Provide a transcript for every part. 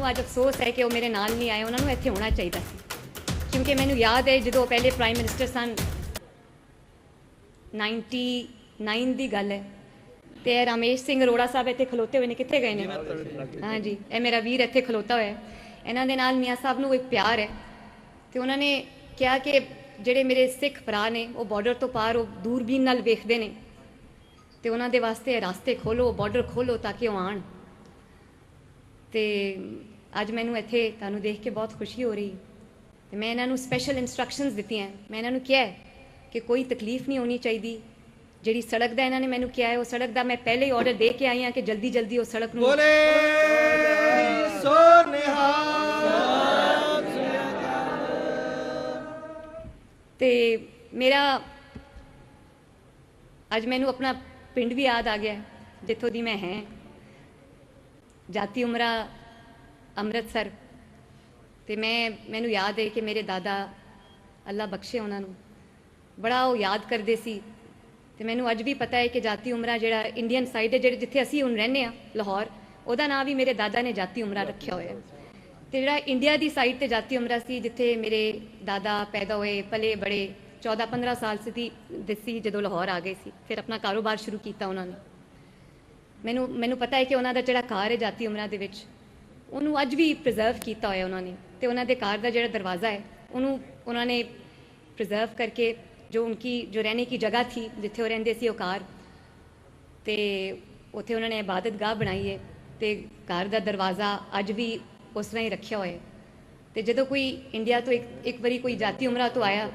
ਮੈਨੂੰ ਅੱਜ ਅਫਸੋਸ ਹੈ ਕਿ ਉਹ ਮੇਰੇ ਨਾਲ ਨਹੀਂ ਆਏ, ਉਹਨਾਂ ਨੂੰ ਇੱਥੇ ਹੋਣਾ ਚਾਹੀਦਾ ਸੀ। ਕਿਉਂਕਿ ਮੈਨੂੰ ਯਾਦ ਹੈ ਜਦੋਂ ਪਹਿਲੇ ਪ੍ਰਾਈਮ ਮਿਨਿਸਟਰ ਸਨ। 99 ਦੀ ਗੱਲ ਹੈ। ਤੇ ਇਹ ਰਾਮੇਸ਼ ਸਿੰਘ ਅਰੋੜਾ ਸਾਹਿਬ ਇੱਥੇ ਖਲੋਤੇ ਹੋਏ ਨੇ, ਕਿੱਥੇ ਗਏ ਨੇ? ਹਾਂਜੀ, ਇਹ ਮੇਰਾ ਵੀਰ ਇੱਥੇ ਖਲੋਤਾ ਹੋਇਆ ਇਹਨਾਂ ਦੇ ਨਾਲ ਮੀਆਂ ਸਾਹਿਬ ਨੂੰ ਇੱਕ ਪਿਆਰ ਹੈ। ਤੇ ਉਹਨਾਂ ਨੇ ਕਿਹਾ ਕਿ ਜਿਹੜੇ ਮੇਰੇ ਸਿੱਖ ਭਰਾ ਨੇ, ਉਹ ਬਾਰਡਰ ਤੋਂ ਪਾਰ, ਉਹ ਦੂਰਬੀਨ ਨਾਲ ਵੇਖਦੇ ਨੇ। ਤੇ ਉਹਨਾਂ ਦੇ ਵਾਸਤੇ ਰਸਤੇ ਖੋਲੋ ਬਾਰਡਰ ਖੋਲੋ ਤਾਂ ਕਿ ਉਹ ਆਣ ਤੇ ਅੱਜ ਮੈਨੂੰ ਇੱਥੇ ਤੁਹਾਨੂੰ ਦੇਖ ਕੇ ਬਹੁਤ ਖੁਸ਼ੀ ਹੋ ਰਹੀ। ਤੇ ਮੈਂ ਇਹਨਾਂ ਨੂੰ ਸਪੈਸ਼ਲ ਇਨਸਟਰਕਸ਼ਨਸ ਦਿੱਤੀਆਂ। ਮੈਂ ਇਹਨਾਂ ਨੂੰ ਕਿਹਾ ਹੈ ਕਿ ਕੋਈ ਤਕਲੀਫ ਨਹੀਂ ਹੋਣੀ ਚਾਹੀਦੀ। ਜਿਹੜੀ ਸੜਕ ਦਾ ਇਹਨਾਂ ਨੇ ਮੈਨੂੰ ਕਿਹਾ ਹੈ ਉਹ ਸੜਕ ਦਾ ਮੈਂ ਪਹਿਲੇ ਹੀ ਆਰਡਰ ਦੇ ਕੇ ਆਈ ਹਾਂ ਕਿ ਜਲਦੀ ਜਲਦੀ ਉਹ ਸੜਕ ਨੂੰ ਬੋਲੇ ਸੋ ਤੇ ਮੇਰਾ ਅੱਜ ਮੈਨੂੰ ਆਪਣਾ ਪਿੰਡ ਵੀ ਯਾਦ ਆ ਗਿਆ ਹੈ, ਜਿੱਥੋਂ ਦੀ ਮੈਂ ਹੈ। ਜਾਤੀ ਉਮਰਾ ਅੰਮ੍ਰਿਤਸਰ। ਤੇ ਮੈਂ, ਮੈਨੂੰ ਯਾਦ ਹੈ ਕਿ ਮੇਰੇ ਦਾਦਾ ਅੱਲਾ ਬਖਸ਼ੇ ਉਹਨਾਂ ਨੂੰ। ਬੜਾ ਉਹ ਯਾਦ ਕਰਦੇ ਸੀ। ਤੇ ਮੈਨੂੰ ਅੱਜ ਵੀ ਪਤਾ ਹੈ ਕਿ ਜਾਤੀ ਉਮਰਾ ਜਿਹੜਾ ਇੰਡੀਅਨ ਸਾਈਡ ਹੈ, ਜਿਹੜੇ ਜਿੱਥੇ ਅਸੀਂ ਹੁਣ ਰਹਿੰਦੇ ਆ ਲਾਹੌਰ, ਉਹਦਾ ਨਾਮ ਵੀ ਮੇਰੇ ਦਾਦਾ ਨੇ ਜਾਤੀ ਉਮਰਾ ਰੱਖਿਆ ਹੋਇਆ ਹੈ। ਤੇ ਜਿਹੜਾ ਇੰਡੀਆ ਦੀ ਸਾਈਡ ਤੇ ਜਾਤੀ ਉਮਰਾ ਸੀ, ਜਿੱਥੇ ਮੇਰੇ ਦਾਦਾ ਪੈਦਾ ਹੋਏ ਪਲੇ ਬੜੇ 14 15 ਸਾਲ ਸੀ ਦੇ ਜਦੋਂ ਲਾਹੌਰ ਆ ਗਏ ਸੀ। ਫਿਰ ਆਪਣਾ ਕਾਰੋਬਾਰ ਸ਼ੁਰੂ ਕੀਤਾ ਉਹਨਾਂ ਨੇ। ਮੈਨੂੰ ਮੈਨੂੰ ਪਤਾ ਹੈ ਕਿ ਉਹਨਾਂ ਦਾ ਜਿਹੜਾ ਘਰ ਹੈ ਜਾਤੀ ਉਮਰਾ ਦੇ ਵਿੱਚ ਉਹਨੂੰ ਅੱਜ ਵੀ ਪ੍ਰੀਜ਼ਰਵ ਕੀਤਾ ਹੋਇਆ ਉਹਨਾਂ ਨੇ ਤੇ ਉਹਨਾਂ ਦੇ ਘਰ ਦਾ ਜਿਹੜਾ ਦਰਵਾਜ਼ਾ ਹੈ, ਉਹਨੂੰ ਉਹਨਾਂ ਨੇ ਪ੍ਰੀਜ਼ਰਵ ਕਰਕੇ ਜੋ ਉਨਕੀ, ਜੋ ਰਹਿਣੇ ਕੀ ਜਗ੍ਹਾ ਥੀ, ਜਿੱਥੇ ਉਹ ਰਹਿੰਦੇ ਸੀ ਉਹ ਘਰ ਤੇ ਉੱਥੇ ਉਹਨਾਂ ਨੇ ਇਬਾਦਤਗਾਹ ਬਣਾਈ ਹੈ ਤੇ ਘਰ ਦਾ ਦਰਵਾਜ਼ਾ ਅੱਜ ਵੀ ਉਸ ਤਰ੍ਹਾਂ ਹੀ ਰੱਖਿਆ ਹੋਇਆ ਹੈ। ਤੇ ਜਦੋਂ ਕੋਈ ਇੰਡੀਆ ਤੋਂ ਇੱਕ ਇੱਕ ਵਾਰੀ ਕੋਈ ਜਾਤੀ ਉਮਰਾ ਤੋਂ ਆਇਆ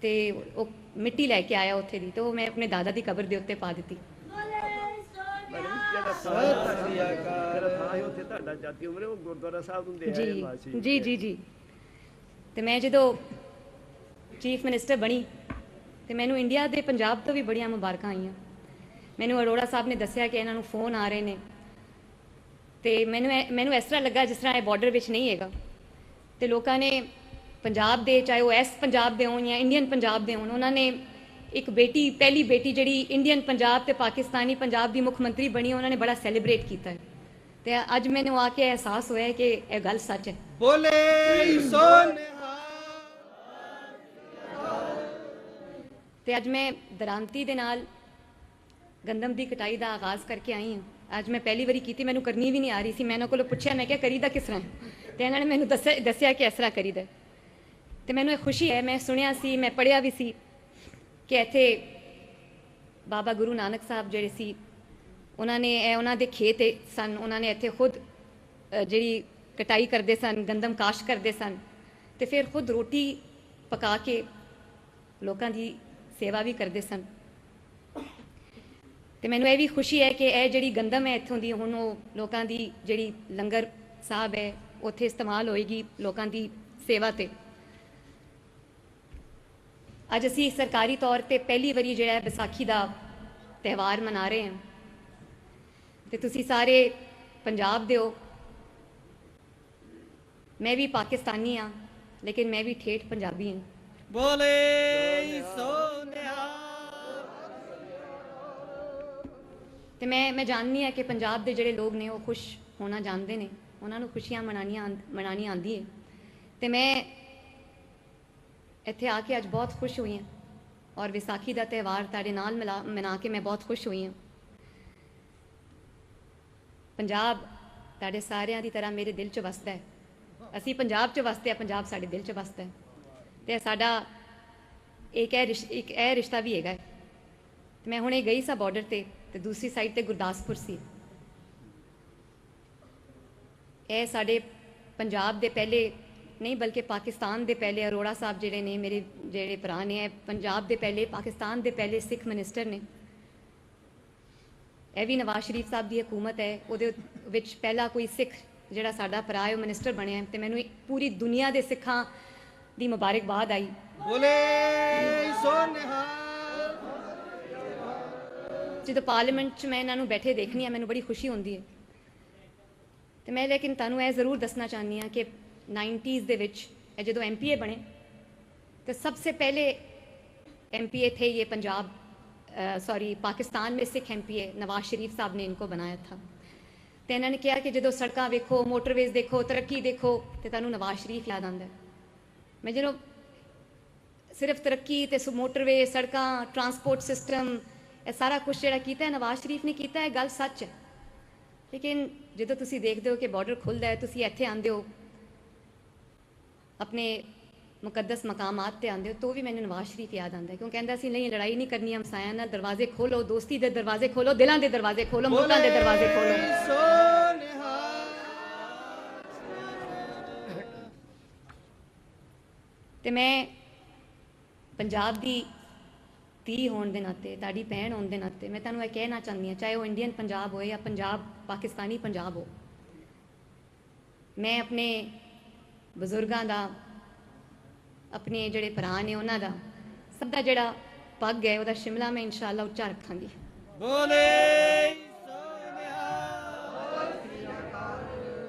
ਤੇ ਉਹ ਮਿੱਟੀ ਲੈ ਕੇ ਆਇਆ ਉੱਥੇ ਦੀ, ਤੇ ਉਹ ਮੈਂ ਆਪਣੇ ਦਾਦਾ ਦੀ ਕਬਰ ਦੇ ਉੱਤੇ ਪਾ ਦਿੱਤੀ। ਜਿਹੜਾ ਥਾਂ ਹੈ ਉੱਥੇ ਤੁਹਾਡਾ ਜਾਤੀ ਉਮਰੇ ਉਹ ਗੁਰਦੁਆਰਾ ਸਾਹਿਬ ਹੁੰਦੇ ਆ ਜੀ ਵਾਸੀ ਜੀ ਜੀ ਜੀ। ਤੇ ਮੈਂ ਜਦੋਂ ਚੀਫ ਮਿਨਿਸਟਰ ਬਣੀ, ਤੇ ਮੈਨੂੰ ਇੰਡੀਆ ਦੇ ਪੰਜਾਬ ਤੋਂ ਵੀ ਬੜੀਆਂ ਮੁਬਾਰਕਾਂ ਆਈਆਂ। ਮੈਨੂੰ ਅਰੋੜਾ ਸਾਹਿਬ ਨੇ ਦੱਸਿਆ ਕਿ ਇਹਨਾਂ ਨੂੰ ਫੋਨ ਆ ਰਹੇ ਨੇ। ਤੇ ਮੈਨੂੰ ਮੈਨੂੰ ਇਸ ਤਰ੍ਹਾਂ ਲੱਗਾ ਜਿਸ ਤਰ੍ਹਾਂ ਇਹ ਬਾਰਡਰ ਵਿੱਚ ਨਹੀਂ ਹੈਗਾ। ਤੇ ਲੋਕਾਂ ਨੇ ਪੰਜਾਬ ਦੇ, ਚਾਹੇ ਉਹ ਐਸ ਪੰਜਾਬ ਦੇ ਹੋਣ ਜਾਂ ਇੰਡੀਅਨ ਪੰਜਾਬ ਦੇ ਹੋਣ, ਉਹਨਾਂ ਨੇ ਇੱਕ ਬੇਟੀ ਪਹਿਲੀ ਬੇਟੀ ਜਿਹੜੀ ਇੰਡੀਅਨ ਪੰਜਾਬ ਤੇ ਪਾਕਿਸਤਾਨੀ ਪੰਜਾਬ ਦੀ ਮੁੱਖ ਮੰਤਰੀ ਬਣੀ ਉਹਨਾਂ ਨੇ ਬੜਾ ਸੈਲੀਬ੍ਰੇਟ ਕੀਤਾ ਹੈ। ਤੇ ਅੱਜ ਮੈਨੂੰ ਆ ਕੇ ਅਹਿਸਾਸ ਹੋਇਆ ਕਿ ਇਹ ਗੱਲ ਸੱਚ ਹੈ। ਬੋਲੇ ਸੋ ਨਿਹਾਲ ਤੇ ਅੱਜ ਮੈਂ ਦਰਾਂਤੀ ਦੇ ਨਾਲ ਗੰਦਮ ਦੀ ਕਟਾਈ ਦਾ ਆਗਾਜ਼ ਕਰਕੇ ਆਈ ਹਾਂ। ਅੱਜ ਮੈਂ ਪਹਿਲੀ ਵਾਰੀ ਕੀਤੀ ਮੈਨੂੰ ਕਰਨੀ ਵੀ ਨਹੀਂ ਆ ਰਹੀ ਸੀ। ਮੈਂ ਇਹਨਾਂ ਕੋਲੋਂ ਪੁੱਛਿਆ ਮੈਂ ਕਿਹਾ ਕਰੀਦਾ ਕਿਸ ਤਰ੍ਹਾਂ? ਤੇ ਇਹਨਾਂ ਨੇ ਮੈਨੂੰ ਦੱਸਿਆ ਦੱਸਿਆ ਕਿ ਇਸ ਤਰ੍ਹਾਂ ਕਰੀਦਾ। ਤੇ ਮੈਨੂੰ ਇਹ ਖੁਸ਼ੀ ਹੈ ਮੈਂ ਸੁਣਿਆ ਸੀ ਮੈਂ ਪੜ੍ਹਿਆ ਵੀ ਸੀ। ਕਿ ਇੱਥੇ ਬਾਬਾ ਗੁਰੂ ਨਾਨਕ ਸਾਹਿਬ ਜਿਹੜੇ ਸੀ, ਉਹਨਾਂ ਨੇ ਇਹ ਉਹਨਾਂ ਦੇ ਖੇਤ ਏ ਸਨ, ਉਹਨਾਂ ਨੇ ਇੱਥੇ ਖੁਦ ਜਿਹੜੀ ਕਟਾਈ ਕਰਦੇ ਸਨ, ਗੰਦਮ ਕਾਸ਼ ਕਰਦੇ ਸਨ ਤੇ ਫਿਰ ਖੁਦ ਰੋਟੀ ਪਕਾ ਕੇ ਲੋਕਾਂ ਦੀ ਸੇਵਾ ਵੀ ਕਰਦੇ ਸਨ। ਤੇ ਮੈਨੂੰ ਇਹ ਵੀ ਖੁਸ਼ੀ ਹੈ ਕਿ ਇਹ ਜਿਹੜੀ ਗੰਦਮ ਹੈ ਇੱਥੋਂ ਦੀ, ਹੁਣ ਉਹ ਲੋਕਾਂ ਦੀ ਜਿਹੜੀ ਲੰਗਰ ਸਾਹਿਬ ਹੈ, ਉੱਥੇ ਇਸਤੇਮਾਲ ਹੋਏਗੀ ਲੋਕਾਂ ਦੀ ਸੇਵਾ ਤੇ। ਅੱਜ ਅਸੀਂ ਸਰਕਾਰੀ ਤੌਰ ਤੇ ਪਹਿਲੀ ਵਾਰੀ ਜਿਹੜਾ ਹੈ ਵਿਸਾਖੀ ਦਾ ਤਿਉਹਾਰ ਮਨਾ ਰਹੇ ਹਾਂ। ਤੇ ਤੁਸੀਂ ਸਾਰੇ ਪੰਜਾਬ ਦੇ ਹੋ। ਮੈਂ ਵੀ ਪਾਕਿਸਤਾਨੀ ਹਾਂ ਲੇਕਿਨ ਮੈਂ ਵੀ ਠੇਠ ਪੰਜਾਬੀ ਹਾਂ। ਬੋਲੇ ਸੋ ਨਿਹਾਲ ਤੇ ਮੈਂ ਮੈਂ ਜਾਣਨੀ ਹਾਂ ਕਿ ਪੰਜਾਬ ਦੇ ਜਿਹੜੇ ਲੋਕ ਨੇ ਉਹ ਖੁਸ਼ ਹੋਣਾ ਜਾਣਦੇ ਨੇ। ਉਹਨਾਂ ਨੂੰ ਖੁਸ਼ੀਆਂ ਮਨਾਉਣੀਆਂ ਆਂਦ- ਮਨਾਉਣੀ ਆਉਂਦੀ ਹੈ ਤੇ ਮੈਂ ਇੱਥੇ ਆ ਕੇ ਅੱਜ ਬਹੁਤ ਖੁਸ਼ ਹੋਈ ਹਾਂ। ਔਰ ਵਿਸਾਖੀ ਦਾ ਤਿਉਹਾਰ ਤੁਹਾਡੇ ਨਾਲ ਮਿਲਾ, ਮਨਾ ਕੇ ਮੈਂ ਬਹੁਤ ਖੁਸ਼ ਹੋਈ ਹਾਂ। ਪੰਜਾਬ ਤੁਹਾਡੇ ਸਾਰਿਆਂ ਦੀ ਤਰ੍ਹਾਂ ਮੇਰੇ ਦਿਲ 'ਚ ਵਸਦਾ ਹੈ। ਅਸੀਂ ਪੰਜਾਬ 'ਚ ਵਸਦੇ ਆ ਪੰਜਾਬ ਸਾਡੇ ਦਿਲ 'ਚ ਵਸਦਾ ਹੈ। ਤੇ ਸਾਡਾ ਇੱਕ ਇਹ ਰਿਸ਼- ਇੱਕ ਇਹ ਰਿਸ਼ਤਾ ਵੀ ਹੈਗਾ ਹੈ। ਤੇ ਮੈਂ ਹੁਣੇ ਗਈ ਸਾਂ ਬਾਰਡਰ ਤੇ ਤੇ ਦੂਸਰੀ ਸਾਈਡ ਤੇ ਗੁਰਦਾਸਪੁਰ ਸੀ। ਇਹ ਸਾਡੇ ਪੰਜਾਬ ਦੇ ਪਹਿਲੇ ਨਹੀਂ ਬਲਕਿ ਪਾਕਿਸਤਾਨ ਦੇ ਪਹਿਲੇ ਅਰੋੜਾ ਸਾਹਿਬ ਜਿਹੜੇ ਨੇ ਮੇਰੇ ਜਿਹੜੇ ਭਰਾ ਨੇ ਪੰਜਾਬ ਦੇ ਪਹਿਲੇ ਪਾਕਿਸਤਾਨ ਦੇ ਪਹਿਲੇ ਸਿੱਖ ਮਿਨਿਸਟਰ ਨੇ। ਇਹ ਵੀ ਨਵਾਜ਼ ਸ਼ਰੀਫ ਸਾਹਿਬ ਦੀ ਹਕੂਮਤ ਹੈ ਉਹਦੇ ਵਿੱਚ ਪਹਿਲਾ ਕੋਈ ਸਿੱਖ ਜਿਹੜਾ ਸਾਡਾ ਭਰਾ ਹੈ ਉਹ ਮਿਨਿਸਟਰ ਬਣਿਆ ਤੇ ਮੈਨੂੰ ਪੂਰੀ ਦੁਨੀਆ ਦੇ ਸਿੱਖਾਂ ਦੀ ਮੁਬਾਰਕਬਾਦ ਆਈ। ਬੋਲੇ ਸੋ ਨਿਹਾਲ। ਜਦੋਂ ਪਾਰਲੀਮੈਂਟ 'ਚ ਮੈਂ ਇਹਨਾਂ ਨੂੰ ਬੈਠੇ ਦੇਖਣੀ ਆ ਮੈਨੂੰ ਬੜੀ ਖੁਸ਼ੀ ਹੁੰਦੀ ਹੈ। ਤੇ ਮੈਂ ਲੇਕਿਨ ਤੁਹਾਨੂੰ ਇਹ ਜ਼ਰੂਰ ਦੱਸਣਾ ਚਾਹਨੀ ਆ ਕਿ 90s ਦੇ ਵਿੱਚ ਇਹ ਜਦੋਂ ਐਮਪੀਏ ਬਣੇ तो सबसे पहले एमपीए थे ये पंजाब सॉरी पाकिस्तान में सिख एमपीए नवाज शरीफ साहब ने इनको बनाया था ਤੇ ਇਹਨਾਂ ਨੇ ਕਿਹਾ ਕਿ ਜਦੋਂ ਸੜਕਾਂ ਵੇਖੋ ਮੋਟਰਵੇਜ਼ ਦੇਖੋ ਤਰੱਕੀ ਦੇਖੋ ਤੇ ਤੁਹਾਨੂੰ ਨਵਾਜ਼ ਸ਼ਰੀਫ ਯਾਦ ਆਉਂਦਾ ਹੈ। ਮੈਂ ਜਦੋਂ ਸਿਰਫ ਤਰੱਕੀ ਤੇ ਸ- ਮੋਟਰਵੇ ਸੜਕਾਂ ਟਰਾਂਸਪੋਰਟ ਸਿਸਟਮ ਇਹ ਸਾਰਾ ਕੁਝ ਜਿਹੜਾ ਕੀਤਾ ਹੈ ਨਵਾਜ਼ ਸ਼ਰੀਫ ਨੇ ਕੀਤਾ ਹੈ ਗੱਲ ਸੱਚ ਹੈ ਲੇਕਿਨ ਜਦੋਂ ਤੁਸੀਂ ਦੇਖਦੇ ਹੋ ਕਿ ਬਾਰਡਰ ਖੁੱਲਦਾ ਹੈ ਤੁਸੀਂ ਇੱਥੇ ਆਉਂਦੇ ਹੋ ਆਪਣੇ ਮੁਕੱਦਸ ਮਕਾਮਾਤ ਤੇ ਆਉਂਦੇ ਹੋ ਤਾਂ ਵੀ ਮੈਨੂੰ ਨਵਾਜ਼ ਸ਼ਰੀਫ ਯਾਦ ਆਉਂਦਾ ਹੈ। ਕਿਉਂ ਕਹਿੰਦਾ ਸੀ ਨਹੀਂ ਲੜਾਈ ਨਹੀਂ ਕਰਨੀ ਹਮਸਾਇਆਂ ਨਾਲ ਦਰਵਾਜ਼ੇ ਖੋਲੋ ਦੋਸਤੀ ਦੇ ਦਰਵਾਜ਼ੇ ਖੋਲੋ ਦਿਲਾਂ ਦੇ ਦਰਵਾਜ਼ੇ ਖੋਲੋ ਮੁਲਕਾਂ ਦੇ ਦਰਵਾਜ਼ੇ ਖੋਲੋ। ਤੇ ਮੈਂ ਪੰਜਾਬ ਦੀ ਧੀ ਹੋਣ ਦੇ ਨਾਤੇ ਤੁਹਾਡੀ ਭੈਣ ਹੋਣ ਦੇ ਨਾਤੇ ਮੈਂ ਤੁਹਾਨੂੰ ਇਹ ਕਹਿਣਾ ਚਾਹੁੰਦੀ ਹਾਂ ਚਾਹੇ ਉਹ ਇੰਡੀਅਨ ਪੰਜਾਬ ਹੋਏ ਜਾਂ ਪੰਜਾਬ ਪਾਕਿਸਤਾਨੀ ਪੰਜਾਬ ਹੋ ਮੈਂ ਆਪਣੇ ਬਜ਼ੁਰਗਾਂ ਦਾ, ਆਪਣੇ ਜਿਹੜੇ ਭਰਾ ਨੇ ਉਹਨਾਂ ਦਾ, ਸਭ ਦਾ ਜਿਹੜਾ ਪੱਗ ਹੈ, ਉਹਦਾ ਸ਼ਿਮਲਾ ਮੈਂ ਇਨਸ਼ਾਅੱਲਾ ਉੱਚਾ ਰੱਖਾਂਗੀ। ਬੋਲੇ!